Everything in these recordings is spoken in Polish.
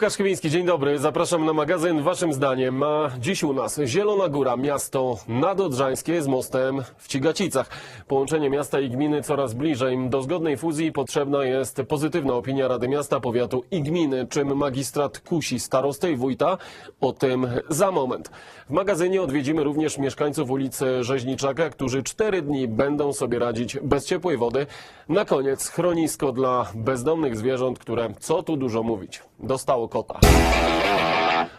Łukasz Chybiński, dzień dobry. Zapraszam na magazyn Waszym zdaniem. A dziś u nas Zielona Góra, miasto nadodrzańskie z mostem w Cigacicach. Połączenie miasta i gminy coraz bliżej. Do zgodnej fuzji potrzebna jest pozytywna opinia Rady Miasta, Powiatu i Gminy. Czym magistrat kusi starostę i wójta? O tym za moment. W magazynie odwiedzimy również mieszkańców ulicy Rzeźniczaka, którzy cztery dni będą sobie radzić bez ciepłej wody. Na koniec chronisko dla bezdomnych zwierząt, które, co tu dużo mówić, dostało kota.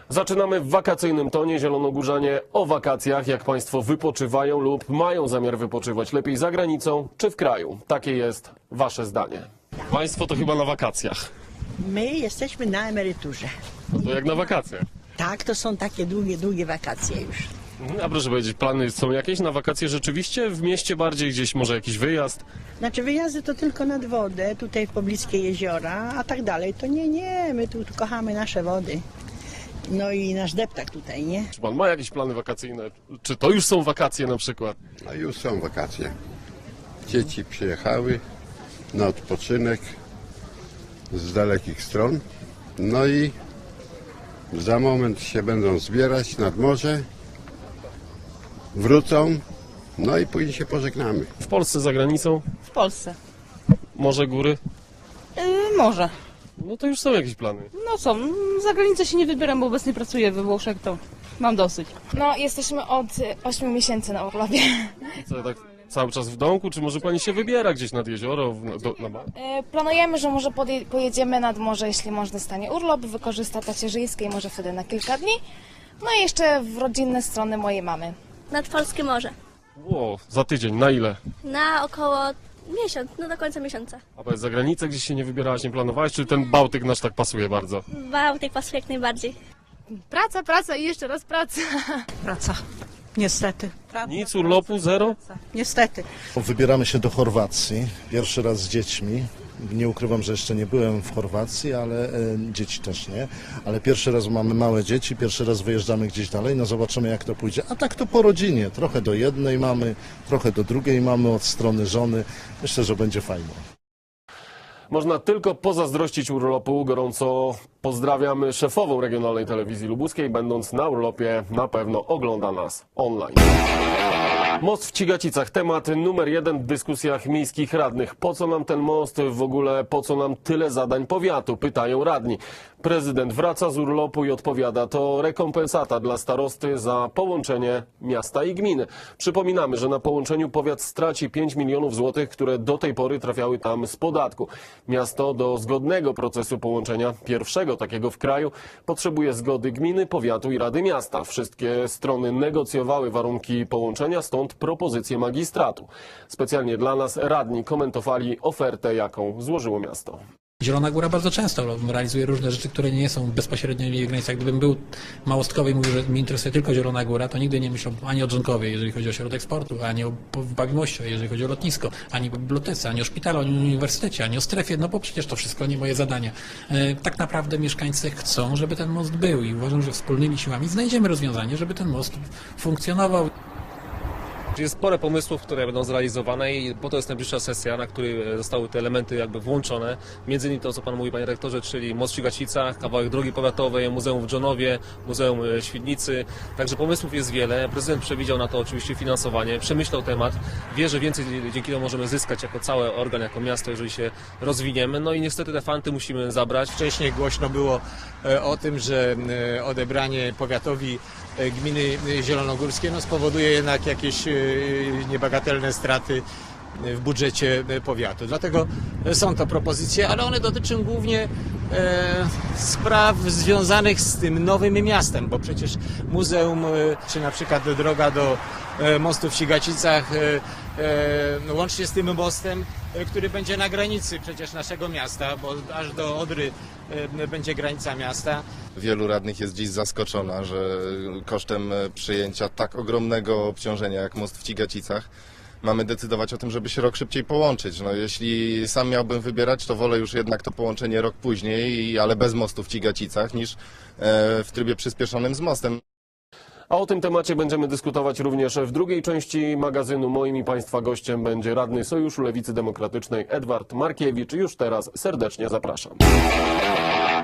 Zaczynamy w wakacyjnym tonie. Zielonogórzanie o wakacjach. Jak Państwo wypoczywają lub mają zamiar wypoczywać lepiej za granicą czy w kraju? Takie jest Wasze zdanie. Państwo to chyba na wakacjach. My jesteśmy na emeryturze. To jak na wakacje. Tak, to są takie długie, długie wakacje już. A proszę powiedzieć, plany są jakieś na wakacje rzeczywiście? W mieście bardziej gdzieś może jakiś wyjazd? Znaczy wyjazdy to tylko nad wodę, tutaj w pobliskie jeziora, a tak dalej. To nie, nie, my tu, tu kochamy nasze wody. No i nasz deptak tutaj, nie? Czy Pan ma jakieś plany wakacyjne? Czy to już są wakacje na przykład? A już są wakacje. Dzieci przyjechały na odpoczynek z dalekich stron. No i za moment się będą zbierać nad morze. Wrócą. No i później się pożegnamy. W Polsce, za granicą? W Polsce. Morze, góry? Yy, może. No to już są jakieś plany. No co, za granicę się nie wybieram, bo obecnie pracuję we Włoszech, to mam dosyć. No, jesteśmy od 8 miesięcy na urlopie. Co, tak cały czas w domku? Czy może Pani się wybiera gdzieś nad jezioro? w- Do, na, ba- E, Planujemy, że może podje- pojedziemy nad morze, jeśli mąż dostanie urlop, wykorzysta tacierzyńskie i może wtedy na kilka dni. No i jeszcze w rodzinne strony mojej mamy. Nad Polskie Morze. Ło, za tydzień, na ile? Na około miesiąc, no do końca miesiąca. A powiedz, za granicę gdzieś się nie wybierałaś, nie planowałaś? Czy ten Bałtyk nasz tak pasuje bardzo? Bałtyk pasuje jak najbardziej. Praca, praca i jeszcze raz praca. Praca. Niestety. Praca, Nic, urlopu, zero? Niestety. Wybieramy się do Chorwacji, pierwszy raz z dziećmi. Nie ukrywam, że jeszcze nie byłem w Chorwacji, ale e, dzieci też nie. Ale pierwszy raz mamy małe dzieci, pierwszy raz wyjeżdżamy gdzieś dalej, no zobaczymy jak to pójdzie. A tak to po rodzinie, trochę do jednej mamy, trochę do drugiej mamy od strony żony. Myślę, że będzie fajnie. Można tylko pozazdrościć urlopu. Gorąco pozdrawiamy szefową Regionalnej Telewizji Lubuskiej. Będąc na urlopie, na pewno ogląda nas online. Most w Cigacicach. Temat numer jeden w dyskusjach miejskich radnych. Po co nam ten most? W ogóle po co nam tyle zadań powiatu? Pytają radni. Prezydent wraca z urlopu i odpowiada. To rekompensata dla starosty za połączenie miasta i gminy. Przypominamy, że na połączeniu powiat straci 5 milionów złotych, które do tej pory trafiały tam z podatku. Miasto do zgodnego procesu połączenia, pierwszego takiego w kraju, potrzebuje zgody gminy, powiatu i Rady Miasta. Wszystkie strony negocjowały warunki połączenia, stąd propozycje magistratu. Specjalnie dla nas radni komentowali ofertę, jaką złożyło miasto. Zielona Góra bardzo często realizuje różne rzeczy, które nie są bezpośrednio w jej granicach. Gdybym był małostkowy i mówił, że mnie interesuje tylko Zielona Góra, to nigdy nie myślał ani o Dżonkowie, jeżeli chodzi o środek sportu, ani o Bagmoście, jeżeli chodzi o lotnisko, ani o bibliotece, ani o szpitalu, ani o uniwersytecie, ani o strefie, no bo przecież to wszystko nie moje zadania. E, Tak naprawdę mieszkańcy chcą, żeby ten most był i uważam, że wspólnymi siłami znajdziemy rozwiązanie, żeby ten most funkcjonował. Jest spore pomysłów, które będą zrealizowane i po to jest najbliższa sesja, na której e, zostały te elementy jakby włączone. Między innymi to, co Pan mówi, Panie Rektorze, czyli most w Cigacicach, kawałek drogi powiatowej, muzeum w Dżonowie, muzeum e, Świdnicy. Także pomysłów jest wiele. Prezydent przewidział na to oczywiście finansowanie, przemyślał temat. Wie, że więcej dzięki temu możemy zyskać jako cały organ, jako miasto, jeżeli się rozwiniemy. No i niestety te fanty musimy zabrać. Wcześniej głośno było e, o tym, że odebranie powiatowi gminy zielonogórskie no, spowoduje jednak jakieś niebagatelne straty w budżecie powiatu. Dlatego są to propozycje, ale one dotyczą głównie e, spraw związanych z tym nowym miastem, bo przecież muzeum, e, czy na przykład droga do e, mostu w Cigacicach, e, łącznie z tym mostem, e, który będzie na granicy przecież naszego miasta, bo aż do Odry e, będzie granica miasta. Wielu radnych jest dziś zaskoczona, że kosztem e, przyjęcia tak ogromnego obciążenia jak most w Cigacicach mamy decydować o tym, żeby się rok szybciej połączyć. No, jeśli sam miałbym wybierać, to wolę już jednak to połączenie rok później, ale bez mostu w Cigacicach, niż e, w trybie przyspieszonym z mostem. A o tym temacie będziemy dyskutować również w drugiej części magazynu. Moim i Państwa gościem będzie radny Sojuszu Lewicy Demokratycznej Edward Markiewicz. Już teraz serdecznie zapraszam.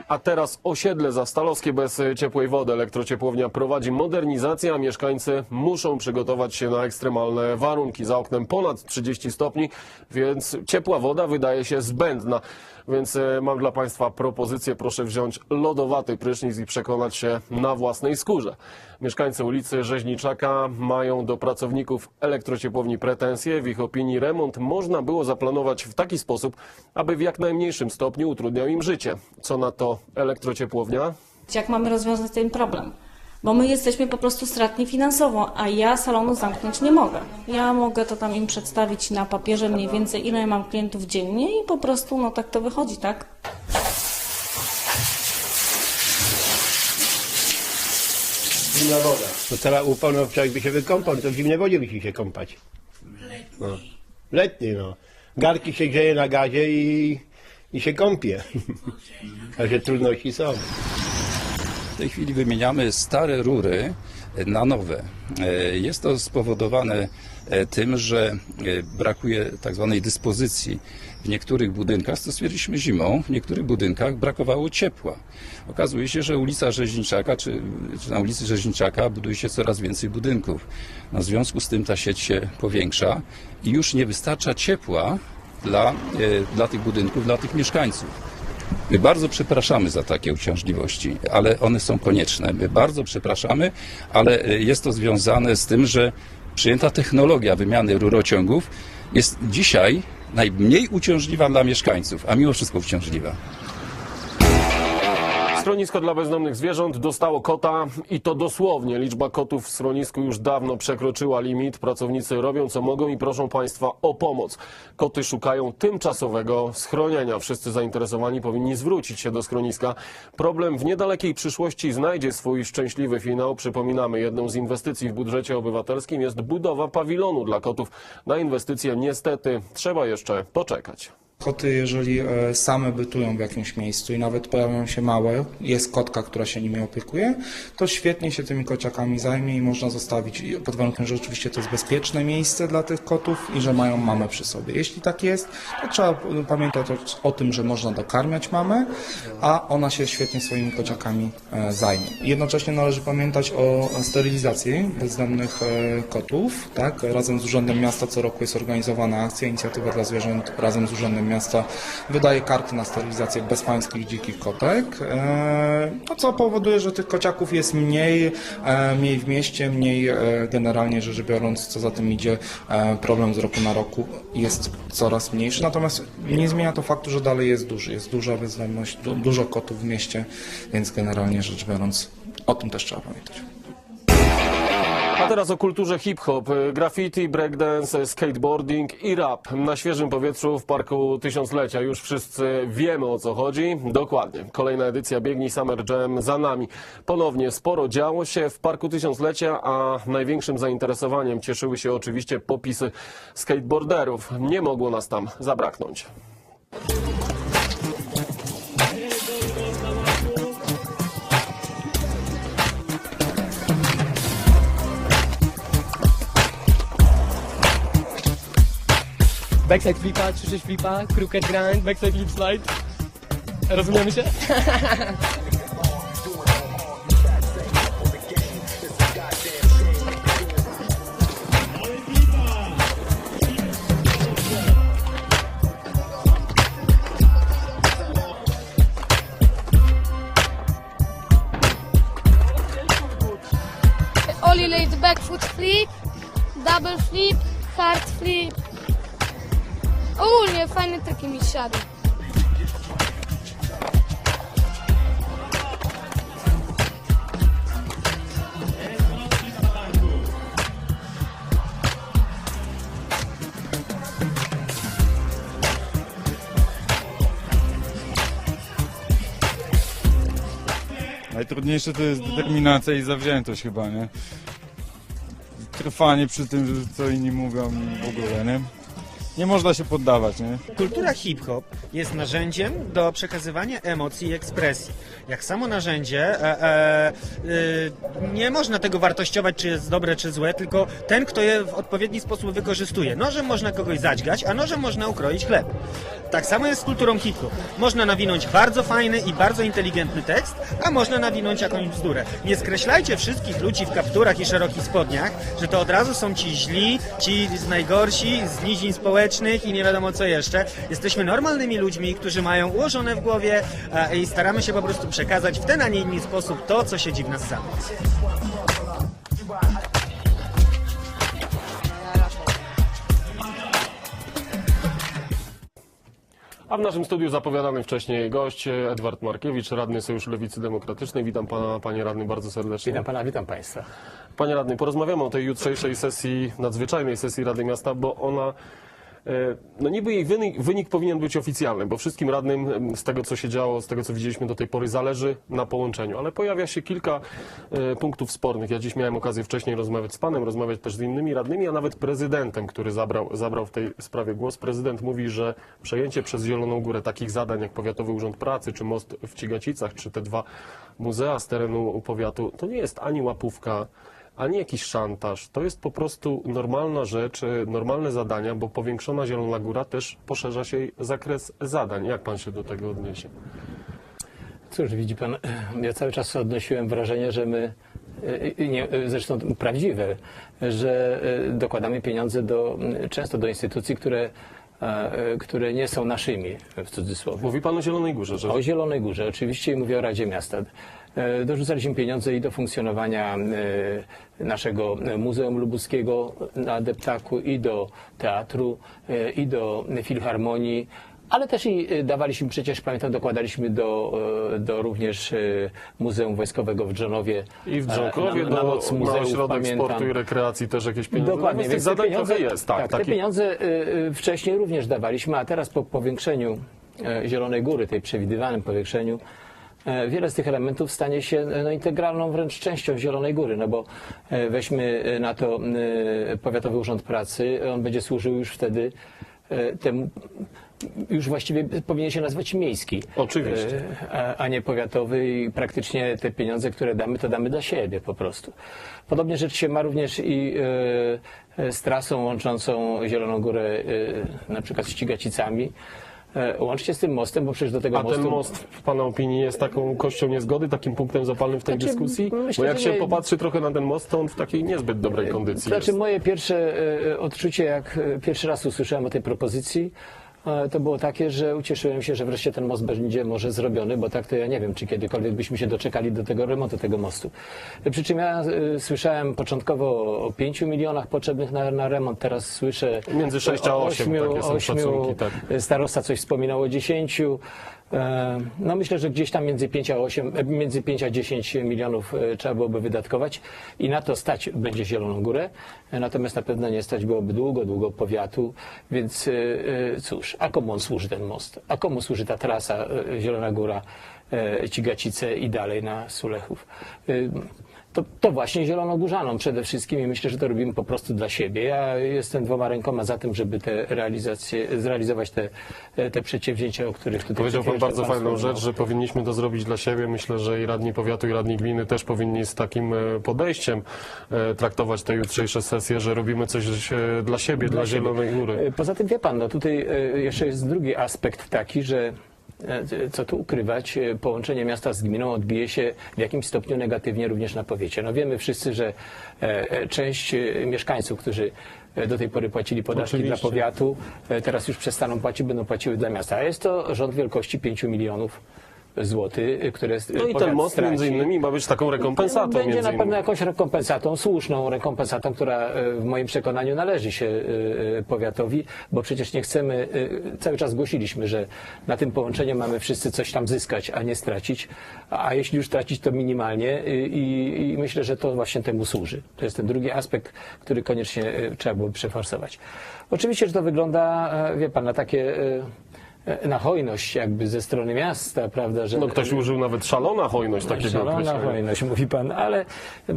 A teraz osiedle zastalowskie bez e, ciepłej wody. Elektrociepłownia prowadzi modernizację, a mieszkańcy muszą przygotować się na ekstremalne warunki. Za oknem ponad 30 stopni, więc ciepła woda wydaje się zbędna. Więc e, mam dla Państwa propozycję. Proszę wziąć lodowaty prysznic i przekonać się na własnej skórze. Mieszkańcy ulicy Rzeźniczaka mają do pracowników elektrociepłowni pretensje. W ich opinii remont można było zaplanować w taki sposób, aby w jak najmniejszym stopniu utrudniał im życie. Co na to elektrociepłownia? Jak mamy rozwiązać ten problem? Bo my jesteśmy po prostu stratni finansowo, a ja salonu zamknąć nie mogę. Ja mogę to tam im przedstawić na papierze mniej więcej, ile mam klientów dziennie i po prostu no tak to wychodzi, tak? Zimna woda. To cała upał, no człowiek by się wykąpał, to w zimnej wodzie musi się kąpać. No. Letni, no. Garki się grzeje na gazie i, i się kąpie. Także trudności są. W tej chwili wymieniamy stare rury na nowe. E, Jest to spowodowane e, tym, że e, brakuje tak zwanej dyspozycji w niektórych budynkach, co stwierdziliśmy zimą, w niektórych budynkach brakowało ciepła. Okazuje się, że ulica Rzeźniczaka, czy, czy na ulicy Rzeźniczaka buduje się coraz więcej budynków. No, w związku z tym ta sieć się powiększa i już nie wystarcza ciepła dla, e, dla tych budynków, dla tych mieszkańców. My bardzo przepraszamy za takie uciążliwości, ale one są konieczne. My bardzo przepraszamy, ale e, jest to związane z tym, że przyjęta technologia wymiany rurociągów jest dzisiaj najmniej uciążliwa dla mieszkańców, a mimo wszystko uciążliwa. Schronisko dla bezdomnych zwierząt dostało kota i to dosłownie. Liczba kotów w schronisku już dawno przekroczyła limit. Pracownicy robią co mogą i proszą Państwa o pomoc. Koty szukają tymczasowego schronienia. Wszyscy zainteresowani powinni zwrócić się do schroniska. Problem w niedalekiej przyszłości znajdzie swój szczęśliwy finał. Przypominamy, jedną z inwestycji w budżecie obywatelskim jest budowa pawilonu dla kotów. Na inwestycje niestety trzeba jeszcze poczekać. Koty, jeżeli e, same bytują w jakimś miejscu i nawet pojawią się małe, jest kotka, która się nimi opiekuje, to świetnie się tymi kociakami zajmie i można zostawić, pod warunkiem, że oczywiście to jest bezpieczne miejsce dla tych kotów i że mają mamę przy sobie. Jeśli tak jest, to trzeba pamiętać o, o tym, że można dokarmiać mamę, a ona się świetnie swoimi kociakami e, zajmie. Jednocześnie należy pamiętać o sterylizacji bezdomnych e, kotów, tak? Razem z Urzędem Miasta co roku jest organizowana akcja Inicjatywa dla Zwierząt razem z Urzędem Miasta wydaje karty na sterylizację bezpańskich dzikich kotek, e, no co powoduje, że tych kociaków jest mniej, e, mniej w mieście, mniej e, generalnie rzecz biorąc, co za tym idzie, problem z roku na roku jest coraz mniejszy, natomiast nie zmienia to faktu, że dalej jest duży, jest duża bezdomność, du, dużo kotów w mieście, więc generalnie rzecz biorąc, o tym też trzeba pamiętać. A teraz o kulturze hip-hop, graffiti, breakdance, skateboarding i rap. Na świeżym powietrzu w Parku Tysiąclecia już wszyscy wiemy o co chodzi. Dokładnie. Kolejna edycja Biegnij Summer Jam za nami. Ponownie sporo działo się w Parku Tysiąclecia, a największym zainteresowaniem cieszyły się oczywiście popisy skateboarderów. Nie mogło nas tam zabraknąć. Backside flipa, 3-6 flipa, crooked grind, backside flip slide. Rozumiemy się? Ollie laid back foot flip, double flip, hard flip. Ogólnie fajne triki mi siadły. Najtrudniejsze to jest determinacja i zawziętość chyba, nie? Trwanie przy tym, co inni mówią w ogóle, nie? Nie można się poddawać, nie? Kultura hip-hop jest narzędziem do przekazywania emocji i ekspresji. Jak samo narzędzie, e, e, e, nie można tego wartościować, czy jest dobre, czy złe, tylko ten, kto je w odpowiedni sposób wykorzystuje. Nożem można kogoś zadźgać, a nożem można ukroić chleb. Tak samo jest z kulturą hip-hop. Można nawinąć bardzo fajny i bardzo inteligentny tekst, a można nawinąć jakąś bzdurę. Nie skreślajcie wszystkich ludzi w kapturach i szerokich spodniach, że to od razu są ci źli, ci z najgorsi, z nizin społecznych i nie wiadomo co jeszcze. Jesteśmy normalnymi ludźmi, którzy mają ułożone w głowie e, i staramy się po prostu przekazać w ten, a nie inny sposób to, co siedzi w nas samych. A w naszym studiu zapowiadany wcześniej gość Edward Markiewicz, radny Sojuszu Lewicy Demokratycznej. Witam pana, panie radny, bardzo serdecznie. Witam pana, witam państwa. Panie radny, porozmawiamy o tej jutrzejszej sesji, nadzwyczajnej sesji Rady Miasta, bo ona, no niby jej wynik, wynik powinien być oficjalny, bo wszystkim radnym z tego, co się działo, z tego, co widzieliśmy do tej pory, zależy na połączeniu. Ale pojawia się kilka e, punktów spornych. Ja dziś miałem okazję wcześniej rozmawiać z panem, rozmawiać też z innymi radnymi, a nawet prezydentem, który zabrał, zabrał w tej sprawie głos. Prezydent mówi, że przejęcie przez Zieloną Górę takich zadań jak Powiatowy Urząd Pracy, czy most w Cigacicach, czy te dwa muzea z terenu powiatu, to nie jest ani łapówka, ani jakiś szantaż. To jest po prostu normalna rzecz, e, normalne zadania, bo powiększona Zielona Góra też poszerza się jej zakres zadań. Jak pan się do tego odniesie? Cóż, widzi pan, ja cały czas odnosiłem wrażenie, że my, e, nie, e, zresztą prawdziwe, że dokładamy pieniądze do, często do instytucji, które, które nie są naszymi, w cudzysłowie. Mówi pan o Zielonej Górze, że... O Zielonej Górze, oczywiście i mówię o Radzie Miasta. E, Dorzucaliśmy pieniądze i do funkcjonowania e, naszego Muzeum Lubuskiego na Deptaku, i do teatru, e, i do filharmonii, ale też i e, dawaliśmy przecież, pamiętam, dokładaliśmy do, e, do również e, Muzeum Wojskowego w Dżonowie. I w e, Dżonkowie na, na do noc Mały muzeów, Ośrodek pamiętam. Sportu i Rekreacji też jakieś pieniądze. Dokładnie, No, więc tych te pieniądze, jest. Tak, tak, te taki- pieniądze y, y, wcześniej również dawaliśmy, a teraz po powiększeniu e, Zielonej Góry, tej przewidywanym powiększeniu, e, wiele z tych elementów stanie się e, no, integralną wręcz częścią Zielonej Góry, no bo e, weźmy e, na to e, Powiatowy Urząd Pracy, on będzie służył już wtedy e, temu, już właściwie powinien się nazywać miejski. Oczywiście. E, A, a nie powiatowy i praktycznie te pieniądze, które damy, to damy dla siebie po prostu. Podobnie rzecz się ma również i e, e, z trasą łączącą Zieloną Górę e, na przykład z Ścigacicami. E, Łącznie z tym mostem, bo przecież do tego A mostu... ten most w Pana opinii jest taką kością niezgody, takim punktem zapalnym w tej Znaczy, dyskusji? myślę, Bo jak się nie. popatrzy trochę na ten most, to on w takiej niezbyt dobrej kondycji Znaczy jest. moje pierwsze e, odczucie, jak e, pierwszy raz usłyszałem o tej propozycji, e, to było takie, że ucieszyłem się, że wreszcie ten most będzie może zrobiony, bo tak to ja nie wiem, czy kiedykolwiek byśmy się doczekali do tego remontu tego mostu. Przy czym ja e, słyszałem początkowo o 5 milionach potrzebnych na, na remont, teraz słyszę Między sześć a o osiem, ośmiu- takie są ośmiu. szacunki, tak. Starosta coś wspominał o 10. E, No myślę, że gdzieś tam między 5 a 8, e, między 5 a 10 milionów e, trzeba byłoby wydatkować i na to stać będzie Zieloną Górę. Natomiast na pewno nie stać byłoby długo, długo powiatu, więc cóż, a komu on służy ten most? A komu służy ta trasa Zielona Góra, Cigacice i dalej na Sulechów? To, to właśnie Zielonogórzanom przede wszystkim i myślę, że to robimy po prostu dla siebie. Ja jestem dwoma rękoma za tym, żeby te realizacje, zrealizować te, te przedsięwzięcia, o których tutaj Powiedział Pan bardzo pan fajną wspomniał. rzecz, że powinniśmy to zrobić dla siebie. Myślę, że i radni powiatu, i radni gminy też powinni z takim e, podejściem e, traktować te jutrzejsze sesje, że robimy coś e, dla siebie, dla, siebie. Zielonej Góry. Poza tym wie pan, no tutaj jeszcze jest drugi aspekt taki, że co tu ukrywać, e, połączenie miasta z gminą odbije się w jakimś stopniu negatywnie również na powiecie. No wiemy wszyscy, że e, e, część e, mieszkańców, którzy e, do tej pory płacili podatki Oczywiście. dla powiatu, e, teraz już przestaną płacić, będą płaciły dla miasta. A jest to rząd wielkości 5 milionów złotych, które e, No i ten most straci. między innymi ma być taką rekompensatą. Będzie na pewno jakąś rekompensatą, słuszną rekompensatą, która e, w moim przekonaniu należy się e, powiatowi, bo przecież nie chcemy, cały czas głosiliśmy, że na tym połączeniu mamy wszyscy coś tam zyskać, a nie stracić, a jeśli już tracić, to minimalnie i, i myślę, że to właśnie temu służy. To jest ten drugi aspekt, który koniecznie trzeba było przeforsować. Oczywiście, że to wygląda, e, wie pan, na takie e, na hojność jakby ze strony miasta, prawda, że No ktoś użył nawet szalona hojność takiego Szalona hojność, mówi pan, ale e,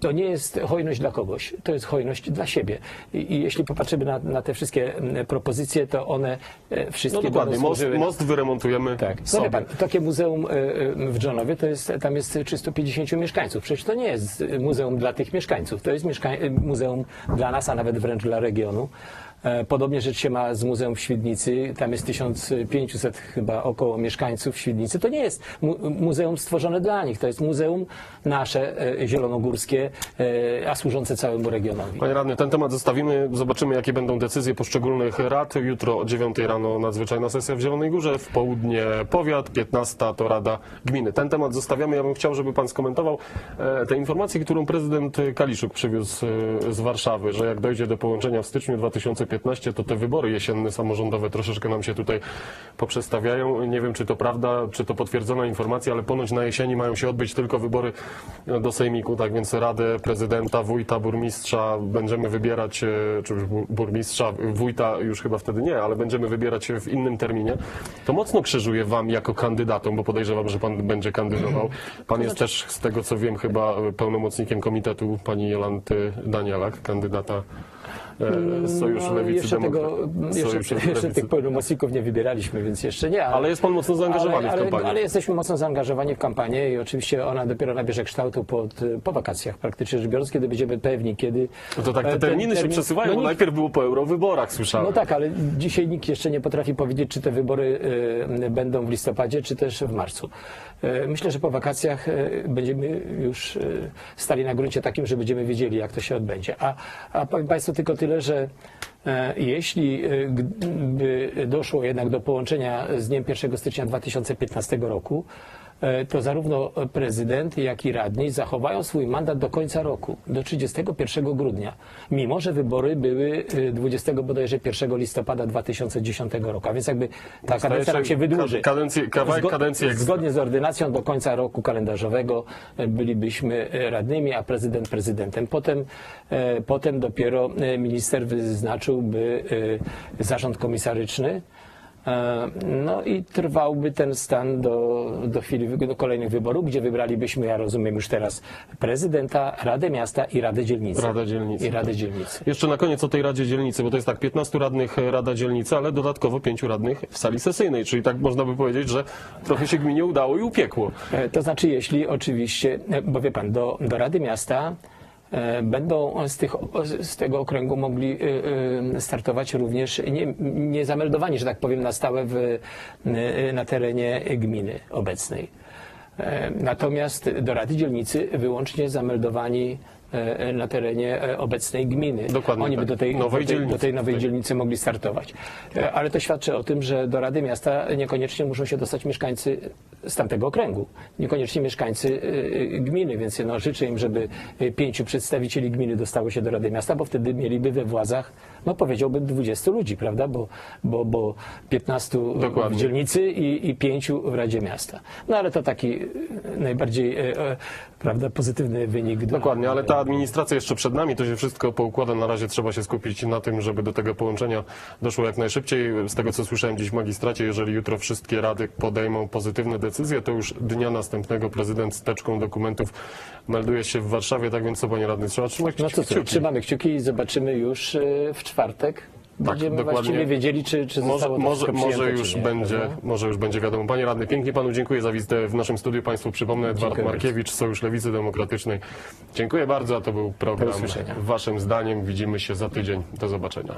to nie jest hojność dla kogoś, to jest hojność dla siebie. I, jeśli popatrzymy na, na te wszystkie propozycje, to one e, wszystkie No dokładnie, most, most wyremontujemy Tak. No sobie. pan, takie muzeum e, e, w Dżonowie, to jest, tam jest 350 mieszkańców. Przecież to nie jest muzeum dla tych mieszkańców, to jest mieszka- e, muzeum dla nas, a nawet wręcz dla regionu. E, Podobnie rzecz się ma z Muzeum w Świdnicy. Tam jest 1500 chyba około mieszkańców Świdnicy. To nie jest mu muzeum stworzone dla nich. To jest muzeum nasze, e, zielonogórskie, e, a służące całemu regionowi. Panie radny, ten temat zostawimy. Zobaczymy, jakie będą decyzje poszczególnych rad. Jutro o 9 rano nadzwyczajna sesja w Zielonej Górze, w południe powiat, 15 to Rada Gminy. Ten temat zostawiamy. Ja bym chciał, żeby pan skomentował e, tę informację, którą prezydent Kaliszuk przywiózł z Warszawy, że jak dojdzie do połączenia w styczniu 2015, to te wybory jesienne samorządowe troszeczkę nam się tutaj poprzestawiają. Nie wiem, czy to prawda, czy to potwierdzona informacja, ale ponoć na jesieni mają się odbyć tylko wybory do Sejmiku, tak więc Radę Prezydenta, Wójta, Burmistrza będziemy wybierać, e, czy Burmistrza, Wójta już chyba wtedy nie, ale będziemy wybierać w innym terminie. To mocno krzyżuje Wam jako kandydatom, bo podejrzewam, że Pan będzie kandydował. Pan jest też, z tego co wiem, chyba pełnomocnikiem komitetu pani Jolanty Danielak, kandydata e, z Sojuszu No, Lewicy jeszcze, tego, Demokratów. jeszcze, Sojuszu jeszcze tych pełnomocników nie wybieraliśmy, więc jeszcze nie. Ale jest pan mocno zaangażowany ale, w kampanię. Ale, ale jesteśmy mocno zaangażowani w kampanię i oczywiście ona dopiero nabierze kształtu pod, po wakacjach, praktycznie rzecz biorąc, kiedy będziemy pewni, kiedy... No to tak, e, te ten terminy się termin- przesuwają, no bo nikt- najpierw było po eurowyborach, słyszałem. No tak, ale dzisiaj nikt jeszcze nie potrafi powiedzieć, czy te wybory e, będą w listopadzie, czy też w marcu. E, Myślę, że po wakacjach e, będziemy już e, stali na gruncie takim, że będziemy wiedzieli, jak to się odbędzie. A, a powiem Państwu tylko tyle, że e, jeśli e, gdyby doszło jednak do połączenia z dniem 1 stycznia 2015 roku, to zarówno prezydent, jak i radni zachowają swój mandat do końca roku, do 31 grudnia, mimo że wybory były e, 20 bodajże 1 listopada 2010 roku, a więc jakby ta kadencja nam się wydłuży. ka- kadencję- kawałek Zgo- kadencji. Zgodnie z ordynacją do końca roku kalendarzowego e, bylibyśmy e, radnymi, a prezydent prezydentem. Potem, e, potem dopiero e, minister wyznaczyłby e, zarząd komisaryczny. E, No i trwałby ten stan do, do chwili do kolejnych wyborów, gdzie wybralibyśmy, ja rozumiem już teraz, prezydenta, Radę Miasta i Radę Dzielnicy. Radę Dzielnicy. I Radę Dzielnicy. Jeszcze na koniec o tej Radzie Dzielnicy, bo to jest tak, 15 radnych e, Rada Dzielnicy, ale dodatkowo 5 radnych w sali sesyjnej, czyli tak można by powiedzieć, że trochę się gminie udało i upiekło. E, To znaczy, jeśli oczywiście, bo wie pan, do, do Rady Miasta będą z, tych, z tego okręgu mogli e, e, startować również nie, nie że tak powiem, na stałe w, e, na terenie gminy obecnej. E, Natomiast do Rady Dzielnicy wyłącznie zameldowani e, na terenie e, obecnej gminy. Dokładnie Oni by tak. do tej Nowej do tej, dzielnicy do tej nowej tutaj. dzielnicy mogli startować. E, Ale to świadczy o tym, że do Rady Miasta niekoniecznie muszą się dostać mieszkańcy z tamtego okręgu, niekoniecznie mieszkańcy e, gminy, więc no, życzę im, żeby e, pięciu przedstawicieli gminy dostało się do Rady Miasta, bo wtedy mieliby we władzach, no powiedziałbym 20 ludzi, prawda, bo, bo, bo 15 Dokładnie. w dzielnicy i, i pięciu w Radzie Miasta. No ale to taki e, najbardziej e, e, prawda, pozytywny wynik. Dokładnie, ale ta administracja jeszcze przed nami, to się wszystko poukłada. Na razie trzeba się skupić na tym, żeby do tego połączenia doszło jak najszybciej. Z tego, co słyszałem dziś w magistracie, jeżeli jutro wszystkie rady podejmą pozytywne decyzje, to już dnia następnego prezydent z teczką dokumentów melduje się w Warszawie. Tak więc co, panie radny, trzeba trzymać No co, co, kciuki. trzymamy kciuki i zobaczymy już e, w czwartek. Będziemy dokładnie. właściwie wiedzieli, czy, czy Może, może, może, już nie, będzie, prawda? może już będzie wiadomo. Panie radny, pięknie panu dziękuję za wizytę w naszym studiu. Państwu przypomnę, Edward Dziękuję Markiewicz, Sojusz Lewicy Demokratycznej. Dziękuję bardzo, a to był program. Waszym zdaniem. Widzimy się za tydzień. Do zobaczenia.